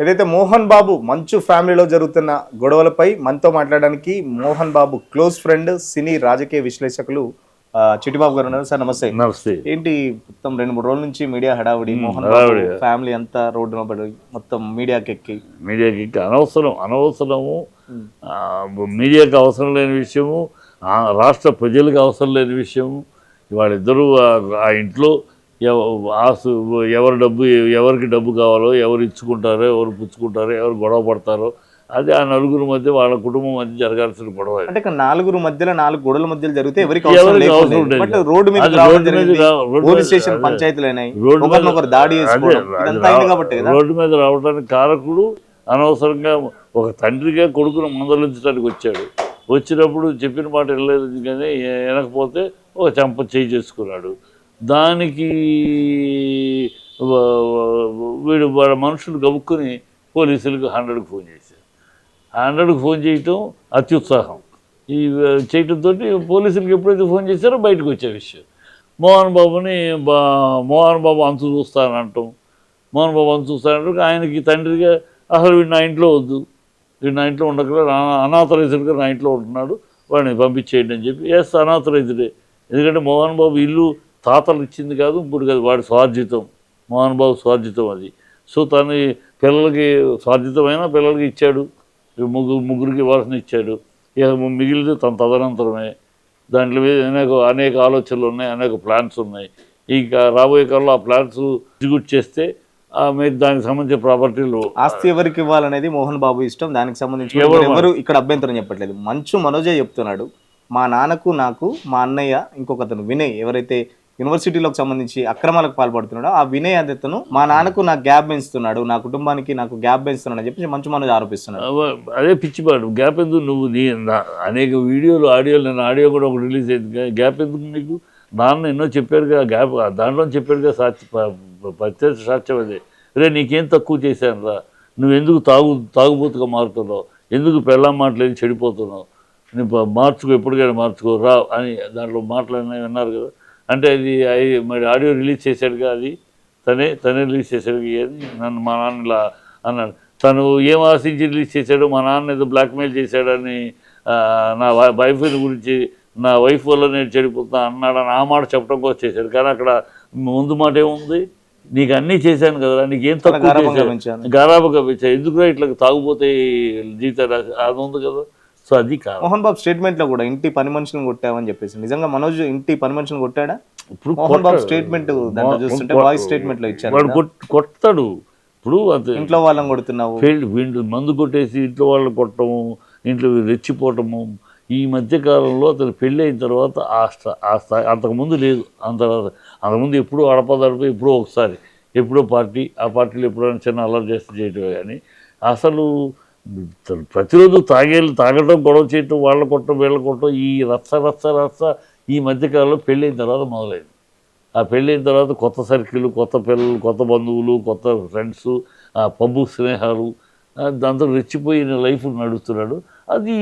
ఏదైతే మోహన్ బాబు మంచు ఫ్యామిలీలో జరుగుతున్న గొడవలపై మనతో మాట్లాడడానికి Mohan Babu close friend cine రాజకీయ విశ్లేషకులు చిట్టిబాబు గారు ఉన్నారు. సార్ నమస్తే. నమస్తే. ఏంటి మొత్తం రెండు మూడు రోజుల నుంచి మీడియా హడావుడి మోహన్ బాబు. ఫ్యామిలీ అంతా రోడ్డున పడి మొత్తం మీడియాకి ఎక్కి మీడియాకి ఇంకా అనవసరం అనవసరము మీడియాకి అవసరం లేని విషయము రాష్ట్ర ప్రజలకు అవసరం లేని విషయము. వాళ్ళిద్దరూ ఆ- ఆ ఇంట్లో ఆసు ఎవరు డబ్బు ఎవరికి డబ్బు కావాలో ఎవరు ఇచ్చుకుంటారో ఎవరు పుచ్చుకుంటారో ఎవరు గొడవ పడతారో అది ఆ నలుగురు మధ్య వాళ్ళ కుటుంబం మధ్య జరగాల్సిన గొడవ. అంటే నాలుగురు మధ్యలో నాలుగు గొడవల మధ్యలో జరిగితే ఎవరికి రోడ్డు మీద పోలీస్ స్టేషన్. పంచాయతీలు దాడి కాబట్టి రోడ్డు మీద రావడానికి కారకుడు అనవసరంగా ఒక తండ్రిగా కొడుకును మందలించడానికి వచ్చాడు. వచ్చినప్పుడు చెప్పిన మాట వెళ్ళలేదు కానీ వినకపోతే ఒక చెంప చేయి చేసుకున్నాడు. దానికి వీడు వాళ్ళ మనుషులు గబుక్కుని పోలీసులకు హండ్రెడ్కి ఫోన్ చేశారు. హండ్రెడ్కి ఫోన్ చేయటం అత్యుత్సాహం. ఈ చేయటంతో పోలీసులకు ఎప్పుడైతే ఫోన్ చేశారో బయటకు వచ్చే విషయం. మోహన్ బాబుని బా మోహన్ బాబు అంతు చూస్తానంటాం. మోహన్ బాబు అంతు చూస్తానంటే ఆయనకి తండ్రిగా అసలు వీడు నా ఇంట్లో వద్దు. వీడు నా ఇంట్లో ఉండకుండా అనాథరైజ్డ్గా నా ఇంట్లో ఉంటున్నాడు. వాడిని పంపించేయండి అని చెప్పి. ఎస్ అనాథరైజ్డే ఎందుకంటే మోహన్ బాబు ఇల్లు తాతలు ఇచ్చింది కాదు ఇప్పుడు కాదు వాడి స్వార్జితం మోహన్ బాబు స్వార్జితం అది. సో తను పిల్లలకి స్వార్జితమైన పిల్లలకి ఇచ్చాడు ముగ్గురు ముగ్గురికి ఇవ్వాల్సిన ఇచ్చాడు. ఇక మిగిలితే తన తదనంతరమే. దాంట్లో మీద అనేక అనేక ఆలోచనలు ఉన్నాయి అనేక ప్లాన్స్ ఉన్నాయి. ఇక రాబోయే కాలంలో ఆ ప్లాన్స్ ఎగ్జిక్యూట్ చేస్తే మీరు దానికి సంబంధించిన ప్రాపర్టీలు ఆస్తి ఎవరికి ఇవ్వాలనేది మోహన్ బాబు ఇష్టం. దానికి సంబంధించి ఎవరు ఎవరు ఇక్కడ అభ్యంతరం చెప్పట్లేదు. మంచు మనోజే చెప్తున్నాడు. మా నాన్నకు నాకు మా అన్నయ్య ఇంకొకతను వినయ్ ఎవరైతే యూనివర్సిటీలోకి సంబంధించి అక్రమాలకు పాల్పడుతున్నాడు ఆ వినయ్ అతను మా నాన్నకు నాకు గ్యాప్ పెంచుతున్నాడు నా కుటుంబానికి నాకు గ్యాప్ పెంచుతున్నాడు అని చెప్పి మంచు మనోజ్ ఆరోపిస్తున్నాడు. అదే పిచ్చిపాడు గ్యాప్ ఎందుకు నువ్వు? నీ అనేక వీడియోలు ఆడియోలు నేను ఆడియో కూడా ఒకటి రిలీజ్ అయింది. గ్యాప్ ఎందుకు నీకు? నాన్న ఎన్నో చెప్పారుగా గ్యాప్ దాంట్లో చెప్పారుగా సాక్షి ప్రత్యక్ష సాక్ష్యం అదే. రే నీకేం తక్కువ చేశాను రా. నువ్వు ఎందుకు తాగు తాగుబోతుగా మారుతున్నావు? ఎందుకు పెళ్ళాం మాటలేదు చెడిపోతున్నావు? నువ్వు మార్చుకో ఎప్పటికైనా మార్చుకో రా అని దాంట్లో మాటలు విన్నారు కదా. అంటే అది మరి ఆడియో రిలీజ్ చేశాడుగా అది. తనే తనే రిలీజ్ చేశాడు నన్ను మా నాన్న ఇలా అన్నాడు. తను ఏం ఆశించి రిలీజ్ చేశాడు మా నాన్న ఏదో బ్లాక్మెయిల్ చేశాడని నా వైఫ్ గురించి నా వైఫ్ వల్ల నేను చెడిపోతున్నా అన్నాడని ఆ మాట చెప్పడం కోసం చేశాడు. కానీ అక్కడ ముందు మాట ఏముంది? నీకు అన్నీ చేశాను కదా నీకు ఏం తక్కువ గారాబంగా చేశాను పెంచాను. గారాబగా పెంచా ఎందుకు ఇట్లా తాగుపోతే జీవితాలు? అది ఉంది కదా. సో అది కాదు. మోహన్ బాబు స్టేట్మెంట్లో కూడా ఇంటి పని మనుషులను కొట్టావని చెప్పేసి నిజంగా మనోజ్ ఇంటి పని మనుషులను కొట్టాడా? ఇప్పుడు మోహన్ బాబు కొట్టాడు. స్టేట్మెంట్ దాంట్లో చూస్తుంటే వాయిస్ స్టేట్మెంట్లో ఇచ్చారు వాడు కదా. కొట్- కొడతాడు ఇప్పుడు ఇంట్లో వాళ్ళని కొడుతున్నావు. వీళ్ళు మందు కొట్టేసి ఇంట్లో వాళ్ళు కొట్టడము ఇంట్లో రెచ్చిపోవటము ఈ మధ్యకాలంలో అతను పెళ్ళి అయిన తర్వాత ఆ స్థా ఆ స్థాయి అంతకుముందు లేదు. అంత అంతకుముందు ఎప్పుడూ అడపదడప ఎప్పుడో ఒకసారి ఎప్పుడో పార్టీ ఆ పార్టీలో ఎప్పుడైనా చిన్న అల్లరి చేస్తే చేయటమే కానీ అసలు ప్రతిరోజు తాగేళ్ళు తాగటం గొడవ చేయటం వాళ్ళ కొట్టడం వీళ్ళ కొట్టడం ఈ రచ్చ రచ్చ రచ్చ ఈ మధ్యకాలంలో పెళ్ళైన తర్వాత మొదలైంది. ఆ పెళ్ళైన తర్వాత కొత్త సర్కిల్ కొత్త పిల్లలు కొత్త బంధువులు కొత్త ఫ్రెండ్స్ ఆ పబ్బు స్నేహాలు దాంతో రెచ్చిపోయిన లైఫ్ నడుస్తున్నాడు. అది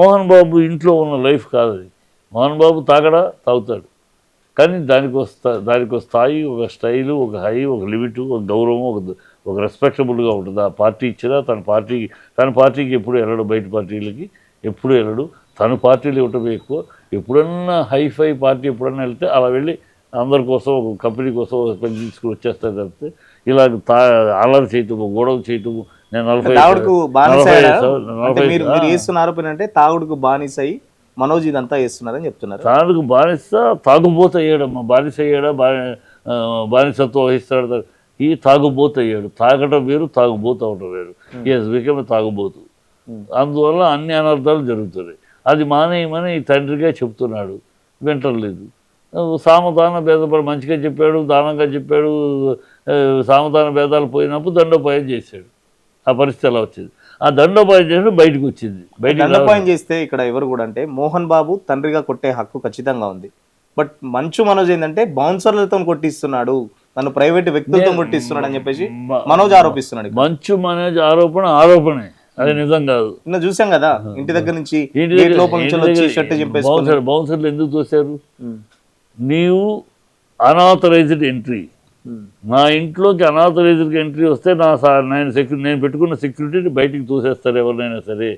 మోహన్ బాబు ఇంట్లో ఉన్న లైఫ్ కాదు అది. మోహన్ బాబు తాగడా తాగుతాడు. కానీ దానికి ఒక దానికి ఒక స్థాయి ఒక స్టైలు ఒక హై ఒక లిమిట్ ఒక గౌరవం ఒక ఒక రెస్పెక్టబుల్గా ఉంటుంది? ఆ పార్టీ ఇచ్చినా తన పార్టీకి తన పార్టీకి ఎప్పుడు వెళ్ళడు బయట పార్టీలకి? ఎప్పుడు వెళ్ళడు? తన పార్టీలు ఇవ్వటమే ఎక్కువ. ఎప్పుడన్నా హై ఫై పార్టీ ఎప్పుడన్నా వెళ్తే అలా వెళ్ళి అందరి కోసం ఒక కంపెనీ కోసం ఒక పని తీసుకుని వచ్చేస్తారు తప్పితే ఇలా తా అల్లరి చేయటము గొడవ చేయటము నేను నలభై తాగుడుకు నలభై అంటే తాగుడుకు బానిస మనోజ్ ఇదంతా చేస్తున్నారని చెప్తున్నారు. తానుకు బానిస తాగుబోతు అయ్యాడమ్మా. బానిస అయ్యాడా? బానిసత్వం వహిస్తాడు. ఈ తాగుబోతు అయ్యాడు. తాగటం వేరు తాగుబోతు అవటం వేరు. ఎస్ బికమ్ తాగుబోతు. Hmm. అందువల్ల అన్ని అనర్థాలు జరుగుతున్నాయి. అది మానేయమని ఈ తండ్రిగా చెప్తున్నాడు. వింటలేదు. సామధాన భేదపడి మంచిగా చెప్పాడు దానంగా చెప్పాడు సామధాన భేదాలు పోయినప్పుడు దండోపాయం చేశాడు. ఆ పరిస్థితి ఎలా వచ్చింది? ఆ దండోపాయం చేసి బయటకు వచ్చింది. రావాలి. దండపాయం చేస్తే ఇక్కడ ఎవరు కూడా అంటే మోహన్ బాబు తండ్రిగా కొట్టే హక్కు ఖచ్చితంగా ఉంది. బట్ మంచు మనోజ్ ఏంటంటే బౌన్సర్లతో కొట్టిస్తున్నాడు. నన్ను ప్రైవేట్ వ్యక్తులతో కొట్టిస్తున్నాడు అని చెప్పేసి మనోజ్ ఆరోపిస్తున్నాడు. మంచు అనేది ఆరోపణ ఆరోపణే. అది నిజం కాదు. నిన్న చూసాం కదా ఇంటి దగ్గర నుంచి ఇంటి లోపల వచ్చి షర్ట్ బౌన్సర్లు ఎందుకు ఉమ్. నీవు అనాథరైజ్డ్ ఎంట్రీ. నా ఇంట్లోకి అనాథరైజ్డ్కి ఎంట్రీ వస్తే నా నేను సెక్యూరిటీ నేను పెట్టుకున్న సెక్యూరిటీని బయటికి తోసేస్తారు ఎవరినైనా సరే.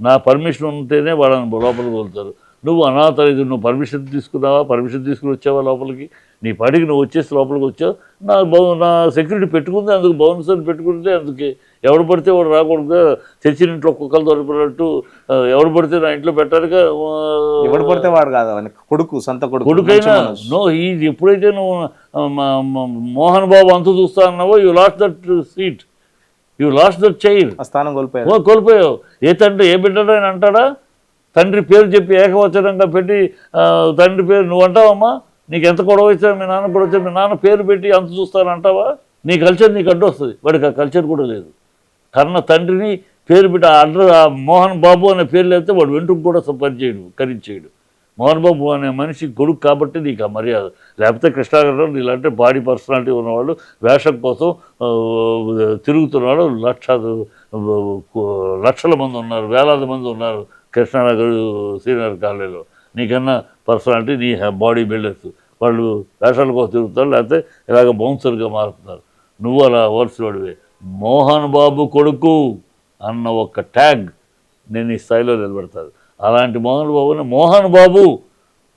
నా పర్మిషన్ ఉంటేనే వాళ్ళని లోపలికి తోలుతారు. నువ్వు అనాథరైజ్ నువ్వు పర్మిషన్ తీసుకున్నావా? పర్మిషన్ తీసుకుని వచ్చావా లోపలికి? నీ పాటికి నువ్వు వచ్చేసి లోపలికి వచ్చావు. నా బౌ నా సెక్యూరిటీ పెట్టుకుంది అందుకు బౌన్సర్ పెట్టుకుంటే అందుకే ఎవడు పడితే వాడు రాకూడదు తెచ్చిన ఇంట్లో కుక్కలు దొరికినట్టు ఎవడు పడితే నా ఇంట్లో పెట్టారుగా ఎవడు పడితే వాడు కాదు కొడుకు సొంత కొడుకు కొడుకైనా. నో ఈ ఎప్పుడైతే నువ్వు మోహన్ బాబు అంతు చూస్తా అన్నావో you lost that seat you lost that chair ఆ స్థానం కోల్పోయారు. ఓ కోల్పోయావు. ఏ తండ్రి ఏ బిడ్డడు అని అంటాడా? తండ్రి పేరు చెప్పి ఏకవచనంగా పెట్టి తండ్రి పేరు నువ్వు అంటావమ్మా నీకు ఎంత గొడవ వచ్చా మీ నాన్న కూడా మీ నాన్న పేరు పెట్టి అంత చూస్తాను అంటావా? నీ కల్చర్ నీకు అడ్డు వస్తుంది. వాడికి ఆ కల్చర్ కూడా లేదు. కన్న తండ్రిని పేరు పెట్టి ఆ అడ్ర ఆ మోహన్ బాబు అనే పేరు లేకపోతే వాడు వెంట్రుకు కూడా పనిచేయడు కరించేయడు మోహన్ బాబు అనే మనిషి కొడుకు కాబట్టి నీకు ఆ మర్యాద. లేకపోతే కృష్ణాగరం ఇలాంటి బాడీ పర్సనాలిటీ ఉన్నవాళ్ళు వేషం కోసం తిరుగుతున్నవాడు లక్ష లక్షల మంది ఉన్నారు వేలాది మంది ఉన్నారు. కృష్ణానగర్ సీనియర్ కాలేజీలో నీకన్నా పర్సనాలిటీ నీ బాడీ బిల్డర్స్. వాళ్ళు వేషాల కోసం తిరుగుతారు లేకపోతే ఇలాగ బౌన్సర్గా మారుతున్నారు. నువ్వు అలా వాడివే మోహన్ బాబు కొడుకు అన్న ఒక ట్యాగ్ నేను ఈ స్థాయిలో నిలబెడతాను. అలాంటి మోహన్ బాబుని మోహన్ బాబు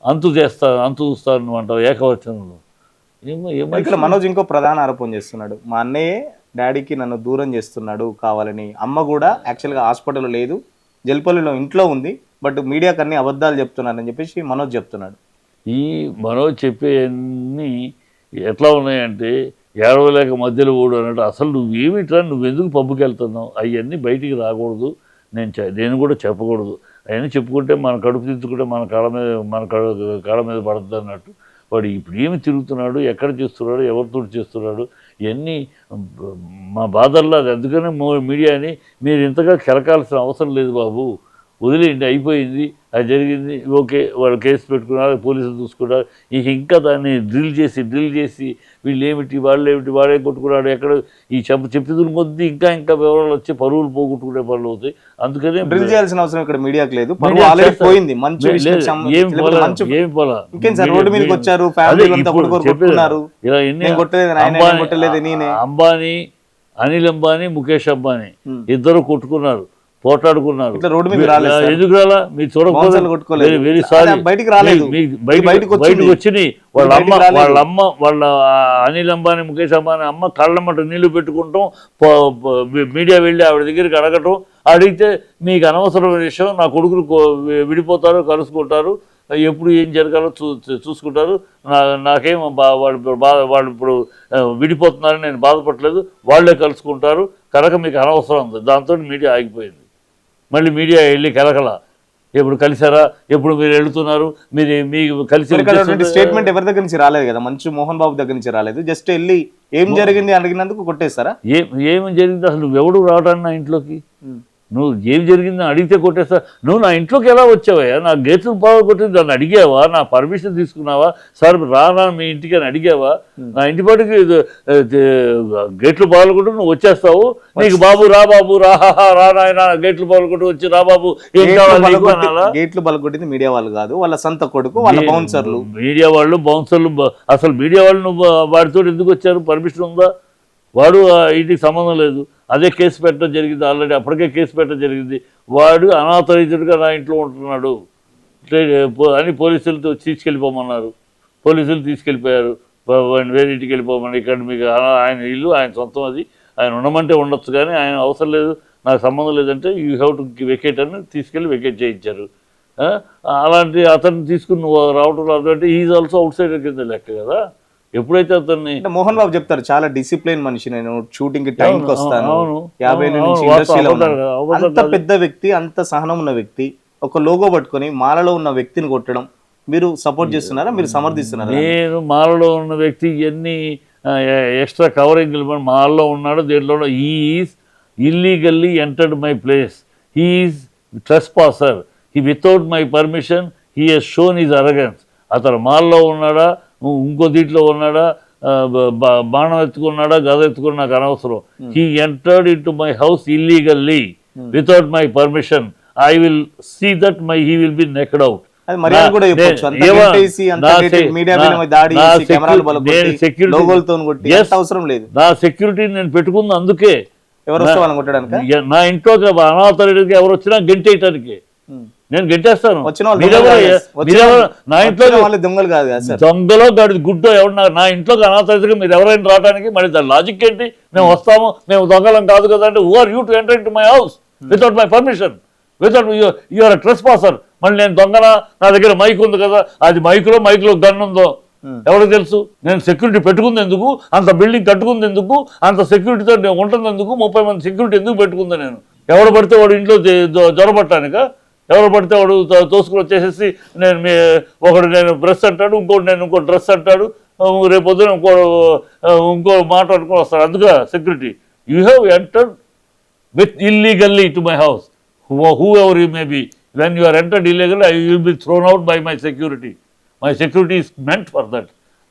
అంతు చేస్తారు అంతు చూస్తాను నువ్వు అంటావు ఏకవచనంలో. ఇక్కడ మనోజ్ ఇంకో ప్రధాన ఆరోపణ చేస్తున్నాడు. మా అన్నయ్యే డాడీకి నన్ను దూరం చేస్తున్నాడు కావాలని. అమ్మ కూడా యాక్చువల్గా హాస్పిటల్లో లేదు. జల్పల్లిలో ఇంట్లో ఉంది బట్ మీడియాకి అన్ని అబద్ధాలు చెప్తున్నారని చెప్పేసి మనోజ్ చెప్తున్నాడు. ఈ మనోజ్ చెప్పేవన్నీ ఎట్లా ఉన్నాయంటే ఏడవలేక మధ్యలో ఓడు అన్నట్టు అసలు నువ్వేమిట్రా నువ్వెందుకు పబ్బుకి వెళ్తున్నావు అవన్నీ బయటికి రాకూడదు. నేను నేను కూడా చెప్పకూడదు. అవన్నీ చెప్పుకుంటే మన కడుపు తిద్దుకుంటే మన కాళ్ళ మీద మన కడు కాళ్ళ మీద పడుతుంది అన్నట్టు. వాడు ఇప్పుడు ఏమి తిరుగుతున్నాడు ఎక్కడ చేస్తున్నాడు ఎవరితో చేస్తున్నాడు ఇవన్నీ మా బాధల్లో అది అందుకనే మీడియాని మీరు ఇంతగా కెలకాల్సిన అవసరం లేదు బాబు. వదిలేయండి అయిపోయింది. అది జరిగింది. ఓకే వాళ్ళు కేసు పెట్టుకున్నారు పోలీసులు చూసుకున్నారు ఇక ఇంకా దాన్ని డ్రిల్ చేసి డ్రిల్ చేసి వీళ్ళు ఏమిటి వాళ్ళు ఏమిటి వాడే కొట్టుకున్నాడు ఎక్కడ ఈ చెప్ప చెప్పిదుల కొద్దీ ఇంకా ఇంకా వివరాలు వచ్చి పరువులు పోగొట్టుకునే పనులు అవుతాయి. అందుకనే డ్రిల్ చేయాల్సిన అవసరం ఇక్కడ మీడియాకి లేదు. పోయింది. ఏం పోలా రోడ్డు మీదకి వచ్చారు? అంబానీ- కొట్టలేదు నేనే. అంబానీ అనిల్ అంబానీ ముఖేష్ అంబానీ. ఇద్దరు కొట్టుకున్నారు. పోట్లాడుకున్నారు. ఎందుకు రాలా? మీరు. Very sorry. బయటికి రాలేదు. బయటకు వచ్చినాయి వాళ్ళ అమ్మ. వాళ్ళ అమ్మ వాళ్ళ అనిల్ అంబానీ ముఖేష్ అంబానీ అమ్మ కళ్ళమ్మట నీళ్ళు పెట్టుకుంటాం మీడియా వెళ్ళి ఆవిడ దగ్గరికి అడగటం. అడిగితే మీకు అనవసరమైన విషయం నా కొడుకులు విడిపోతారు కలుసుకుంటారు. ఎప్పుడు ఏం జరగాలో చూ చూసుకుంటారు. నా నాకేం బా వాళ్ళు ఇప్పుడు బాధ వాళ్ళు ఇప్పుడు విడిపోతున్నారని నేను బాధపడలేదు వాళ్ళే కలుసుకుంటారు. కనుక మీకు అనవసరం ఉంది. దాంతో మీడియా ఆగిపోయింది. మళ్ళీ మీడియా వెళ్ళి కలకల. ఎప్పుడు కలిసారా ఎప్పుడు మీరు వెళుతున్నారు? మీరు మీకు కలిసి స్టేట్మెంట్ ఎవరి దగ్గర నుంచి రాలేదు కదా? మంచు మోహన్ బాబు దగ్గర నుంచి రాలేదు. జస్ట్ వెళ్ళి ఏం జరిగింది అడిగినందుకు కొట్టేస్తారా ఏ ఏమి జరిగింది? అసలు ఎవడు రావడానికి నా ఇంట్లోకి? నువ్వు ఏం జరిగిందని అడిగితే కొట్టేస్తా. నువ్వు నా ఇంట్లోకి ఎలా వచ్చావయ్యా? నా గేట్లు బాగా కొట్టింది దాన్ని అడిగావా? నా పర్మిషన్ తీసుకున్నావా? సార్ రానా మీ ఇంటికి అని అడిగావా? నా ఇంటి పాటికి గేట్లు బాగుకుంటూ నువ్వు వచ్చేస్తావు. నీకు బాబు రా బాబు రా రా నాయన గేట్లు బాగుకుంటూ వచ్చి రా బాబు. ఏం గేట్లు కావాలి గేట్లు బలగొట్టింది మీడియా వాళ్ళు కాదు వాళ్ళ సొంత కొడుకు వాళ్ళ బౌన్సర్లు. మీడియా వాళ్ళు బౌన్సర్లు అసలు మీడియా వాళ్ళు నువ్వు వాడితో ఎందుకు వచ్చారు? పర్మిషన్ ఉందా? వాడు ఆ ఇంటికి సంబంధం లేదు. అదే కేసు పెట్టడం జరిగింది ఆల్రెడీ. అప్పటికే కేసు పెట్టడం జరిగింది. వాడు అనాథరైజ్డ్గా నా ఇంట్లో ఉంటున్నాడు. అని పోలీసులతో తీసుకెళ్ళిపోమన్నారు. పోలీసులు తీసుకెళ్ళిపోయారు. వాడిని వేరే ఇంటికి వెళ్ళిపోమని. ఇక్కడ మీకు ఆయన ఇల్లు ఆయన సొంతం అది. ఆయన ఉండమంటే ఉండొచ్చు కానీ ఆయన అవసరం లేదు. నాకు సంబంధం లేదంటే యూ హ్యావ్ టు వెకేట్ అని తీసుకెళ్ళి వెకేట్ చేయించారు. అలాంటి అతన్ని తీసుకుని రావడం రాదు అంటే ఈజ్ ఆల్సో అవుట్ సైడర్ కింద లెక్క కదా. ఎప్పుడైతే అతన్ని మోహన్ బాబు చెప్తారు చాలా డిసిప్లిన్ మనిషి నేను షూటింగ్కి టైం కి వస్తాను. యాభై నుంచి ఇండస్ట్రీలో అంత పెద్ద వ్యక్తి అంత సహనం ఉన్న వ్యక్తి ఒక లోగో పట్టుకొని మాలలో ఉన్న వ్యక్తిని కొట్టడం మీరు సపోర్ట్ చేస్తున్నారా? మీరు సమర్థిస్తున్నారా? నేను మాలలో ఉన్న వ్యక్తి ఎన్ని ఎక్స్ట్రా కవరింగ్ మాల్లో ఉన్నాడు దేంట్లో is illegally entered my place he's trespasser he without my permission he has shown is arrogance అతను మాల్లో ఉన్నాడా? ఇంకో దీంట్లో ఉన్నాడా? బాణం ఎత్తుకున్నాడా? గద ఎత్తుకున్నా నాకు అనవసరం. He entered in to my house illegally without my permission I will see that my he will be necked out నా- సెక్యూరిటీ- నేను పెట్టుకుంది అందుకే. ఎవరు నా ఇంట్లోకి అనాథరికి ఎవరు వచ్చినా గెంటేయటానికి. నేను మీరెవరు నా ఇంట్లో దొంగలు కాదు దొంగలో గాడి గుడ్డో ఎవరు నా- ఇంట్లోకి అనాథరిగా మీరు ఎవరైనా రావడానికి మరి దాని లాజిక్ ఏంటి? మేము వస్తాము మేము దొంగలం కాదు కదా అంటే who are you to enter in my house without my permission without you're trespasser మళ్ళీ నేను దొంగన? నా దగ్గర మైక్ ఉంది కదా అది మైకులో మైకులో గన్ ఉందో? ఎవరికి తెలుసు? నేను సెక్యూరిటీ పెట్టుకుంది ఎందుకు? అంత బిల్డింగ్ కట్టుకుంది ఎందుకు? అంత సెక్యూరిటీతో నేను ఉంటుంది ఎందుకు ముప్పై మంది సెక్యూరిటీ ఎందుకు పెట్టుకుంది నేను? ఎవడు పడితే వాడు ఇంట్లో జ్వరపట్టానిక ఎవరు పడితే వాడు తోసుకుని వచ్చేసేసి నేను మీ ఒకడు నేను బ్రష్ అంటాడు ఇంకోటి నేను ఇంకో డ్రెస్ అంటాడు రేపు పొద్దున ఇంకో ఇంకో మాట అనుకుని వస్తాడు. అందుకే security. You have entered with illegally to my house whoever you may be when you are entered I I will be out out my security my My security is meant for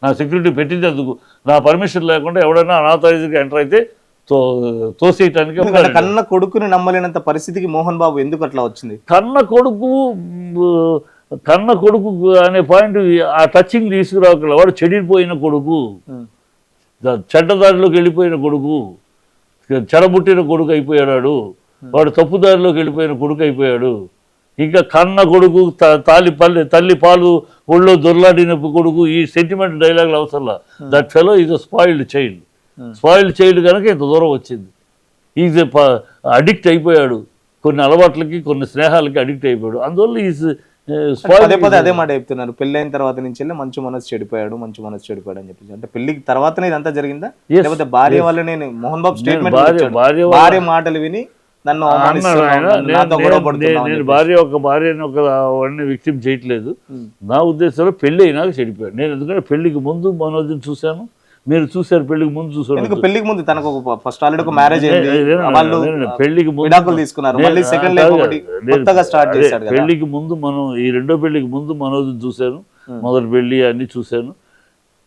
నా security పెట్టించేందుకు నా permission లేకుండా ఎవడైనా అనాథరైజ్గా enter అయితే తో తోసేయటానికి. కన్న కొడుకుని నమ్మలేనంత పరిస్థితికి మోహన్ బాబు ఎందుకు అట్లా వచ్చింది? కన్న కొడుకు కన్న కొడుకు అనే పాయింట్ ఆ టచింగ్ తీసుకురాగల వాడు చెడిపోయిన కొడుకు చెడ్డదారిలోకి వెళ్ళిపోయిన కొడుకు చెడబుట్టిన కొడుకు అయిపోయాడు. వాడు తప్పుదారిలోకి వెళ్ళిపోయిన కొడుకు అయిపోయాడు. ఇంకా కన్న కొడుకు తాలి పల్లి తల్లి పాలు ఒళ్ళో దొర్లాడిన కొడుకు ఈ సెంటిమెంట్ డైలాగులు అవసరంలా. That fellow is a spoiled child spoiled child కనుక ఇంత దూరం వచ్చింది. ఈజ్ అడిక్ట్ అయిపోయాడు. కొన్ని అలవాట్లకి కొన్ని స్నేహాలకి అడిక్ట్ అయిపోయాడు. అందువల్ల ఈజ్ పదే పదే అదే మాట చెప్తున్నారు. పెళ్ళైన తర్వాత నుంచి వెళ్ళి మంచు మనసు చెడిపోయాడు మంచు మనసు చెడిపోయాడు అని చెప్పేసి. అంటే పెళ్ళికి తర్వాతనే ఇదంతా జరిగిందా. లేకపోతే భార్య వల్లనే మోహన్ బాబు స్టేట్మెంట్ భార్య- వల్ల- మాటలు విని నన్ను నేను- నేను- నేను. భార్య ఒక భార్యని ఒక వాడిని వ్యక్తి చేయట్లేదు. నా ఉద్దేశంలో పెళ్ళి అయినాక చెడిపోయాడు. నేను ఎందుకంటే పెళ్ళికి ముందు మనోజ్ని చూశాను. మీరు చూశారు పెళ్ళికి ముందు ఎందుకు పెళ్ళికి ముందు తనకు ఫస్ట్ ఆల్రెడీ ఒక మ్యారేజ్ వాళ్ళు పెళ్ళికి ముందు విడాకులు తీసుకున్నారు. మళ్ళీ నేను- సెకండ్ ఆ, లైఫ్ కాదు, ఒకటి నేను- కొత్తగా స్టార్ట్ అదే, చేశాడు కదా. పెళ్ళికి ముందు మనం ఈ రెండో పెళ్ళికి ముందు మనోజ్ చూశాను. మొదటి పెళ్ళి అన్ని చూశాను.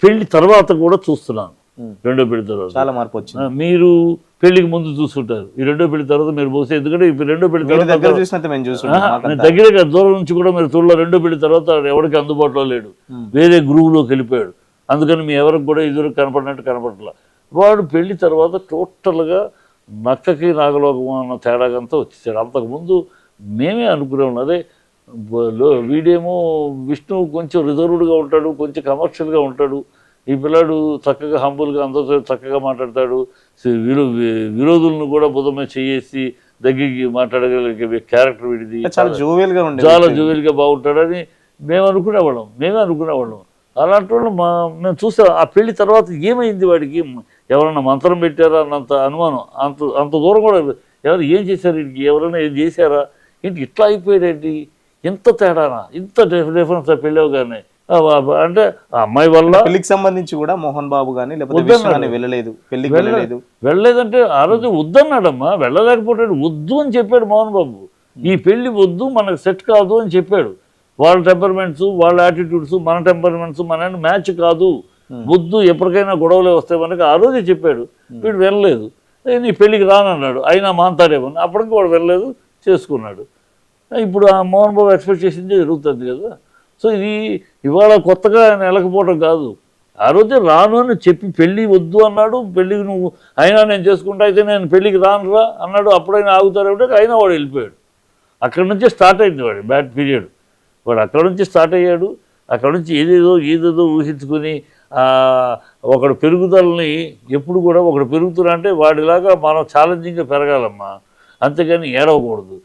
పెళ్ళి తర్వాత కూడా చూస్తున్నాను. రెండో పెళ్ళి తర్వాత. చాలా మార్పు వచ్చింది. మీరు పెళ్ళికి ముందు చూస్తుంటారు. ఈ రెండో పెళ్ళి తర్వాత మీరు బహుశా ఎందుకంటే ఈ రెండో పెళ్ళి దగ్గర తర్వాత దగ్గరగా దూరం నుంచి కూడా మీరు చూడలే రెండో పెళ్ళి తర్వాత ఎవరికి అందుబాటులో లేడు. వేరే గ్రూవ్లోకి వెళ్ళిపోయాడు. అందుకని మీ ఎవరికి కూడా ఎదురు కనపడినట్టు కనపడట్లా. వాడు పెళ్ళి తర్వాత టోటల్గా నక్కకి నాగలోకం అన్న తేడాగంతా వచ్చేసాడు. అంతకుముందు మేమే అనుకునేవాళ్ళం. అదే వీడేమో విష్ణు కొంచెం రిజర్వ్డ్గా ఉంటాడు కొంచెం కమర్షియల్గా ఉంటాడు. ఈ పిల్లాడు చక్కగా హంబుల్గా అందరితో చక్కగా మాట్లాడతాడు. విరో విరోధులను కూడా బుధమే చేసి దగ్గరికి మాట్లాడగలిగే క్యారెక్టర్ వీడిది. చాలా జోవియల్గా ఉండేది చాలా జోవియల్గా బాగుంటాడని మేము అనుకునేవాళ్ళం మేమే అనుకునేవాళ్ళం. అలాంటి వాళ్ళు మా మేము చూసాం ఆ పెళ్ళి తర్వాత ఏమైంది వాడికి? ఎవరైనా మంత్రం పెట్టారా అన్నంత అనుమానం? అంత అంత దూరం కూడా ఎవరు ఏం చేశారు వీడికి? ఎవరైనా ఏం చేశారా? ఏంటి ఇట్లా అయిపోయాడేంటి? ఇంత తేడానా? ఇంత డిఫరెన్స్ పెళ్ళావు కానీ అంటే ఆ అమ్మాయి వల్ల పెళ్ళికి సంబంధించి కూడా మోహన్ బాబు గానీ లేకపోతే వెళ్ళలేదు. పెళ్ళికి వెళ్ళ- వెళ్ళలేదు. వెళ్ళలేదంటే ఆ రోజు వద్దన్నాడమ్మా. వెళ్ళలేకపోయాడు. వద్దు అని చెప్పాడు మోహన్ బాబు. ఈ పెళ్ళి వద్దు మనకు సెట్ కాదు అని చెప్పాడు. వాళ్ళ టెంపర్మెంట్స్ వాళ్ళ యాటిట్యూడ్స్ మన టెంపర్మెంట్స్ మన మ్యాచ్ కాదు. వద్దు ఎప్పటికైనా గొడవలే వస్తాయి మనకి ఆ రోజే చెప్పాడు. వీడు వెళ్ళలేదు నీ పెళ్ళికి రానన్నాడు. అయినా మాంతాడేమో. అప్పటికి వాడు వెళ్ళలేదు చేసుకున్నాడు. ఇప్పుడు ఆ మోహన్ బాబు ఎక్స్పెక్ట్ చేసింది జరుగుతుంది కదా. సో ఇది ఇవాళ కొత్తగా ఆయన వెళ్ళకపోవడం కాదు. ఆ రోజే రాను అని చెప్పి పెళ్ళి వద్దు అన్నాడు. పెళ్ళికి నువ్వు అయినా నేను చేసుకుంటా అయితే నేను పెళ్ళికి రాను రా అన్నాడు. అప్పుడైనా ఆగుతారంటే అయినా వాడు వెళ్ళిపోయాడు. అక్కడి నుంచే స్టార్ట్ అయింది వాడు బ్యాడ్ పీరియడ్. వాడు అక్కడ నుంచి స్టార్ట్ అయ్యాడు. అక్కడ నుంచి ఏదేదో ఏదేదో ఊహించుకుని ఆ, ఒకడు పెరుగుదలని ఎప్పుడు కూడా ఒకడు పెరుగుతున్నా అంటే వాడిలాగా మనం ఛాలెంజింగ్గా పెరగాలమ్మా. అంతేగాని ఏడవకూడదు.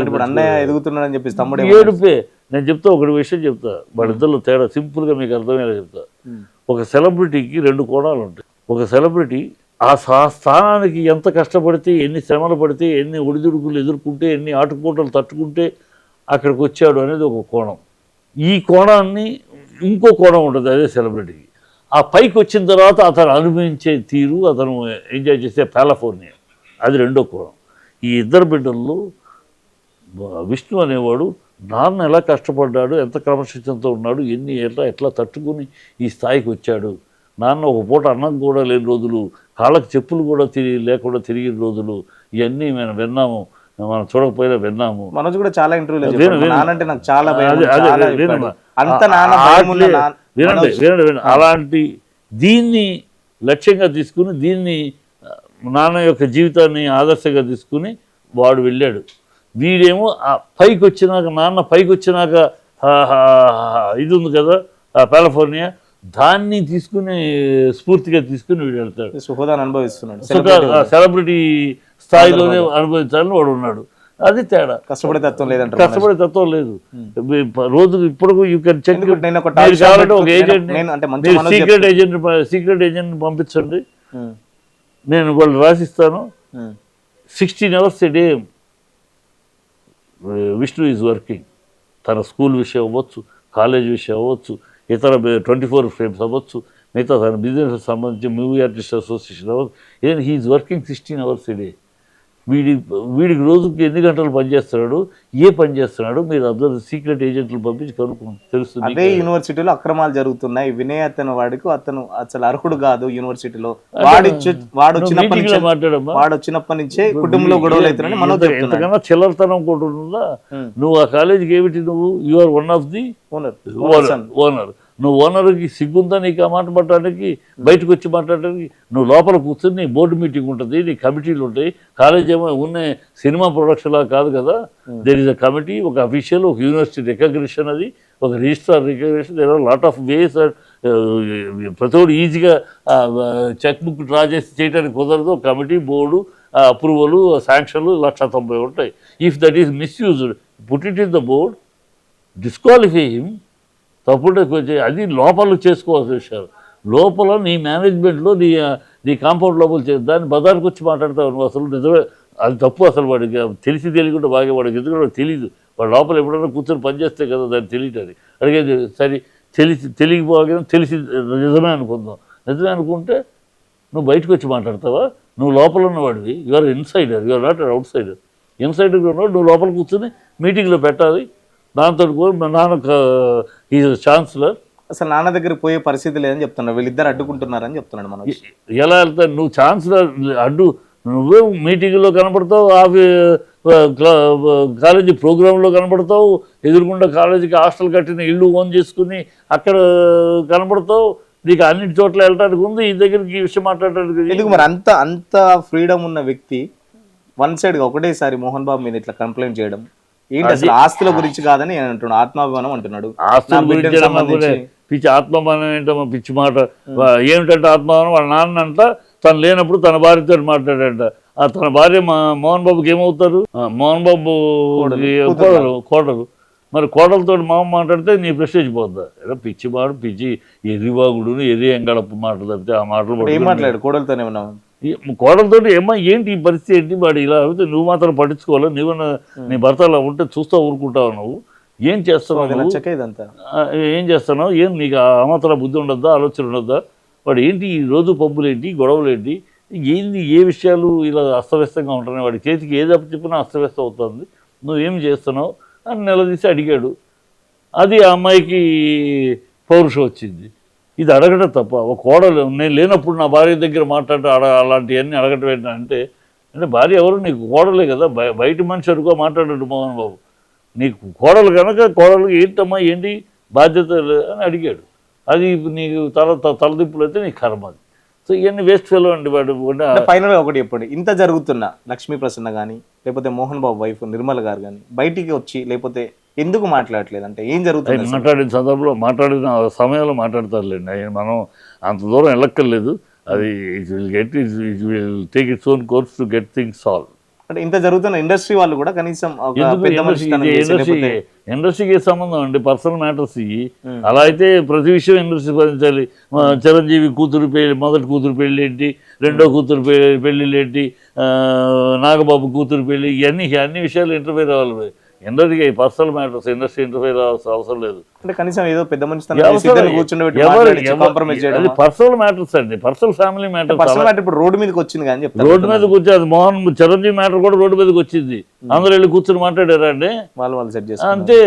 ఇప్పుడు అన్నయ్య ఎదుగుతున్నాడని తమ్ముడు ఏమో- ఏడుపే నేను చెప్తా ఒకటి విషయం చెప్తా. వాళ్ళిద్దరిలో తేడా సింపుల్గా మీకు అర్థమయ్యేలా చెప్తా. ఒక సెలబ్రిటీకి రెండు కోణాలు ఉంటాయి. ఒక సెలబ్రిటీ ఆ స్థానానికి ఎంత కష్టపడితే ఎన్ని శ్రమలు పడితే ఎన్ని ఒడిదుడుకులు ఎదుర్కొంటే ఎన్ని ఆటుపోటలు తట్టుకుంటే అక్కడికి వచ్చాడు అనేది ఒక కోణం. ఈ కోణాన్ని ఇంకో కోణం ఉంటుంది అదే సెలబ్రిటీకి ఆ పైకి వచ్చిన తర్వాత అతను అనుభవించే తీరు అతను ఎంజాయ్ చేసే కాలిఫోర్నియా అది రెండో కోణం. ఈ ఇద్దరు బిడ్డల్లో విష్ణు అనేవాడు నాన్న ఎలా కష్టపడ్డాడు ఎంత క్రమశిక్షణతో ఉన్నాడు ఎన్ని ఎట్లా ఎట్లా తట్టుకుని ఈ స్థాయికి వచ్చాడు. నాన్న ఒక పూట అన్నం కూడా లేని రోజులు కాళ్ళకు చెప్పులు కూడా తిరిగి లేకుండా తిరిగిన రోజులు ఇవన్నీ మేము విన్నాము. మనం చూడకపోయినా విన్నాము. మనోజ్ కూడా చాలా ఇంటర్వ్యూలో నాకు చాలా భయం. అంత నాన్న వినండి వినండి వినండి. అలాంటి దీన్ని లక్ష్యంగా తీసుకుని దీన్ని నాన్న యొక్క జీవితాన్ని ఆదర్శంగా తీసుకుని వాడు వెళ్ళాడు. వీడేమో ఆ పైకి వచ్చినాక నాన్న పైకి వచ్చినాక ఇది ఉంది కదా ఆ కాలిఫోర్నియా దాన్ని తీసుకుని స్ఫూర్తిగా తీసుకుని వీడు వెళ్తాడు. సుహోదాన్ని అనుభవిస్తున్నాడు. సెలబ్రిటీ స్థాయిలోనే అనుభవించాలని వాడు ఉన్నాడు. అది తేడా. కష్టపడే తత్వం లేదంటారు కష్టపడే తత్వం లేదు. రోజు ఇప్పుడు యూ కెన్ చెక్ నేను ఒక agent secret agent secret agent పంపించండి. ఉమ్, నేను వాళ్ళు రాసిస్తాను. Sixteen hours a day Vishnu is working తన స్కూల్ విషయం అవ్వచ్చు కాలేజ్ విషయం అవ్వచ్చు ఇతర ట్వంటీ ఫోర్ ఫ్రేమ్స్ అవ్వచ్చు మిగతా తన బిజినెస్ సంబంధించి మూవీ ఆర్టిస్ట్ అసోసియేషన్ అవ్వచ్చు. He's working sixteen hours a day వీడి వీడికి రోజుకి ఎన్ని గంటలు పనిచేస్తున్నాడు ఏ పని చేస్తున్నాడు మీరు అబ్జర్వ్ సీక్రెట్ ఏజెంట్లు పంపించి కనుక్కోండి తెలుస్తుంది అదే యూనివర్సిటీలో అక్రమాలు జరుగుతున్నాయి. వినయ్ అతను వాడికి అతను అసలు అర్హుడు కాదు యూనివర్సిటీలో. వాడి వాడు లో నుంచే వాడు వచ్చినప్పటి నుంచే కుటుంబంలో గొడవలు అవుతున్నాయని ఎంత- చెప్తున్నాడు. ఎంతకన్నా చిల్లరతనం కూడా. నువ్వు ఆ కాలేజీకి ఏమిటి నువ్వు? You are one of the owner owner నువ్వు ఓనర్కి సిగ్గుందా నీకు ఆ మాట మాట్లాడడానికి? బయటకు వచ్చి మాట్లాడడానికి? నువ్వు లోపల కూర్చొని నీ బోర్డు మీటింగ్ ఉంటుంది నీ కమిటీలు ఉంటాయి. కాలేజ్ ఏమో ఉన్న సినిమా ప్రొడక్షన్ లా కాదు కదా? దేర్ ఇస్ అ కమిటీ ఒక అఫీషియల్ ఒక యూనివర్సిటీ రికగ్నిషన్ అది ఒక registrar recognition there are lot of ways ప్రతి ఒక్కరు ఈజీగా చెక్ బుక్ డ్రా చేసి చేయడానికి కుదరదు. కమిటీ బోర్డు అప్రూవల్ శాంక్షన్లు లక్ష తొంభై ఉంటాయి. If that is misused put it in the board disqualify him తప్పుడు కొంచెం అది లోపల చేసుకోవాల్సిన విషయాలు లోపల నీ మేనేజ్మెంట్లో నీ నీ కాంపౌండ్ లోపల చేసి దాన్ని బజార్కి వచ్చి మాట్లాడతావు నువ్వు అసలు నిజమే అది తప్పు అసలు వాడికి. తెలిసి తెలియకుండా బాగా వాడికి. ఎందుకంటే తెలియదు వాడు లోపల ఎప్పుడైనా కూర్చొని పనిచేస్తే కదా దాన్ని తెలియటది. అడిగేది సరే తెలిసి తెలియకపోగా తెలిసి నిజమే అనుకుందాం. నిజమే అనుకుంటే నువ్వు బయటకు వచ్చి మాట్లాడతావా? నువ్వు లోపల ఉన్నవాడివి. Your insider your not outsider insider ఉన్నవాడు నువ్వు లోపల కూర్చొని మీటింగ్లో పెట్టాలి. దాంతో కూడా మా నాన్న ఈజ్ ఛాన్సలర్ అసలు నాన్న దగ్గర పోయే పరిస్థితి లేదని చెప్తున్నాడు. వీళ్ళిద్దరు అడ్డుకుంటున్నారని చెప్తున్నాడు మనోజ్. ఎలా వెళ్తావు నువ్వు ఛాన్సలర్ అడ్డు నువ్వే మీటింగ్లో కనపడతావు ఆఫీ కాలేజీ ప్రోగ్రాంలో కనపడతావు ఎదురుకుండా కాలేజీకి హాస్టల్ కట్టిన ఇల్లు ఓన్ చేసుకుని అక్కడ కనపడతావు నీకు అన్నిటి చోట్ల వెళ్ళడానికి ఉంది ఈ దగ్గరికి ఈ విషయం మాట్లాడడానికి ఎందుకు మరి అంత అంత ఫ్రీడమ్ ఉన్న వ్యక్తి వన్ సైడ్గా ఒకటేసారి మోహన్ బాబు మీద ఇట్లా కంప్లైంట్ చేయడం? ఏంటి అసలు ఆస్తుల గురించి కాదని అంటున్నాడు ఆత్మాభిమానం అంటున్నాడు. ఆస్తుల గురించి పిచ్చి ఆత్మమానం ఏంటమ్మా పిచ్చి మాట? ఏమిటంటే ఆత్మమానం వాళ్ళ నాన్న అంట తను లేనప్పుడు తన భార్యతో మాట్లాడంట ఆ తన భార్య మా మోహన్ బాబుకి ఏమవుతారు? మోహన్ బాబు కోడలు. కోడలు మరి కోడలతో మామ మాట్లాడితే నీ ప్రెస్టేజ్ పోద్దా ఏదో పిచ్చి మాడు పిచ్చి ఎర్రివాగుడు ఎర్రి ఎంగళపు మాటలు తప్పితే ఆ మాటలు మాట్లాడు కోడలతోనే ఉన్నాం కోడలతో ఏమ్మా ఏంటి ఈ పరిస్థితి ఏంటి వాడు ఇలా అయితే నువ్వు మాత్రం పట్టించుకోవాలా? నువ్వు నీ భర్త అలా ఉంటే చూస్తూ ఊరుకుంటావు నువ్వు? ఏం చేస్తున్నావు ఏం చేస్తున్నావు? ఏం నీకు ఆ అమాత్ర బుద్ధి ఉండద్దా ఆలోచన ఉండద్దా? వాడు ఏంటి ఈ రోజు పబ్బులు ఏంటి గొడవలు ఏంటి? ఏంది ఏ విషయాలు ఇలా అస్తవ్యస్తంగా ఉంటున్నాయి? వాడి చేతికి ఏది అప్పు చెప్పినా అస్తవ్యస్తం అవుతుంది. నువ్వేం చేస్తున్నావు? అని నిలదీసి అడిగాడు. అది ఆ అమ్మాయికి పౌరుషం వచ్చింది. ఇది అడగడం తప్ప ఒక కోడలు నేను లేనప్పుడు నా భార్య దగ్గర మాట్లాడటం అడ అలాంటివన్నీ అడగటం ఏంటంటే అంటే భార్య ఎవరు? నీకు కోడలే కదా బయట మనిషి అరుగా మాట్లాడాడు మోహన్ బాబు. నీకు కోడలు కనుక కోడలు ఏంటమ్మా ఏంటి బాధ్యత అని అడిగాడు. అది నీకు తల తలదిప్పులు అయితే నీకు కర్మ అది. సో ఇవన్నీ వేస్ట్ ఫెలో అండి వాడు ఫైనల్ ఒకటి చెప్పండి. ఇంత జరుగుతున్న లక్ష్మీ ప్రసన్న కానీ లేకపోతే మోహన్ బాబు వైఫ్ నిర్మల గారు కానీ బయటికి వచ్చి లేకపోతే ఎందుకు మాట్లాడట్లేదు? అంటే ఏం జరుగుతుంది మాట్లాడిన సందర్భంలో మాట్లాడిన సమయంలో మాట్లాడతారులేండి ఆయన మనం అంత దూరం వెళ్ళక్కర్లేదు. అది it will get it will take its own course to get things solve అంటే ఇంత జరుగుతున్న ఇండస్ట్రీ వాళ్ళు కూడా కనీసం ఇండస్ట్రీకి సంబంధం అండి. పర్సనల్ మ్యాటర్స్ ఇవి. అలా అయితే ప్రతి విషయం ఇండస్ట్రీ భరించాలి చిరంజీవి కూతురు పెళ్ళి మొదటి కూతురు పెళ్ళి ఏంటి రెండో కూతురు పెళ్ళి పెళ్ళిళ్ళు ఏంటి నాగబాబు కూతురు పెళ్ళి ఇవన్నీ అన్ని విషయాలు ఇంటర్ఫేర్ అవ్వాలి ఇండస్ట్రీకి పర్సనల్ మ్యాటర్స్ ఇండస్ట్రీ ఇంటర్ఫేర్ అవసరం లేదు. అంటే కనీసం ఏదో పెద్ద చేసి కాంప్రమైజ్ చేయడం పర్సనల్ మ్యాటర్స్ అండి. పర్సనల్ ఫ్యామిలీ మ్యాటర్ ఇప్పుడు రోడ్డు మీదకి వచ్చింది కానీ రోడ్డు మీదకి వచ్చి అది మోహన్ చిరంజీవి మ్యాటర్ కూడా రోడ్డు మీదకి వచ్చింది. అందరూ వెళ్ళి కూర్చొని మాట్లాడారా అండి? వాళ్ళు వాళ్ళు సెట్ చేసుకున్నారు. అంతే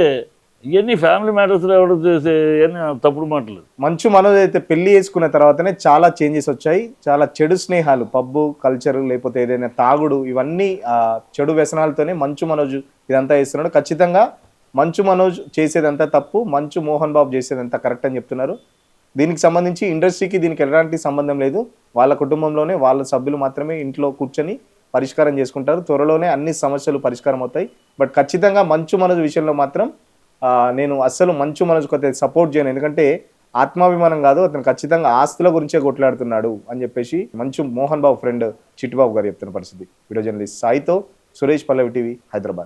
ఇవన్నీ ఫ్యామిలీ మ్యాటర్స్ ఎవరు చేసే ఇవన్నీ తప్పుడు మాటలు. మంచు మనోజ్ అయితే పెళ్ళి చేసుకున్న తర్వాతనే చాలా చేంజెస్ వచ్చాయి. చాలా చెడు స్నేహాలు పబ్బు కల్చర్ లేకపోతే ఏదైనా తాగుడు ఇవన్నీ ఆ, చెడు వ్యసనాలతోనే మంచు మనోజ్ ఇదంతా చేస్తున్నాడు. ఖచ్చితంగా మంచు మనోజ్ చేసేదంతా తప్పు మంచు మోహన్ బాబు చేసేదంతా కరెక్ట్ అని చెప్తున్నారు. దీనికి సంబంధించి ఇండస్ట్రీకి దీనికి ఎలాంటి సంబంధం లేదు. వాళ్ళ కుటుంబంలోనే వాళ్ళ సభ్యులు మాత్రమే ఇంట్లో కూర్చొని పరిష్కారం చేసుకుంటారు. త్వరలోనే అన్ని సమస్యలు పరిష్కారం అవుతాయి. బట్ ఖచ్చితంగా మంచు మనోజ్ విషయంలో మాత్రం నేను అస్సలు మంచు మనసుకు అతను సపోర్ట్ చేయను. ఎందుకంటే ఆత్మాభిమానం కాదు అతను ఖచ్చితంగా ఆస్తుల గురించే కొట్లాడుతున్నాడు అని చెప్పేసి మంచు మోహన్ బాబు ఫ్రెండ్ చిట్టుబాబు గారు చెప్తున్న పరిస్థితి. వీడియో జర్నలిస్ట్ సాయితో సురేష్ పల్లవి టీవీ హైదరాబాద్.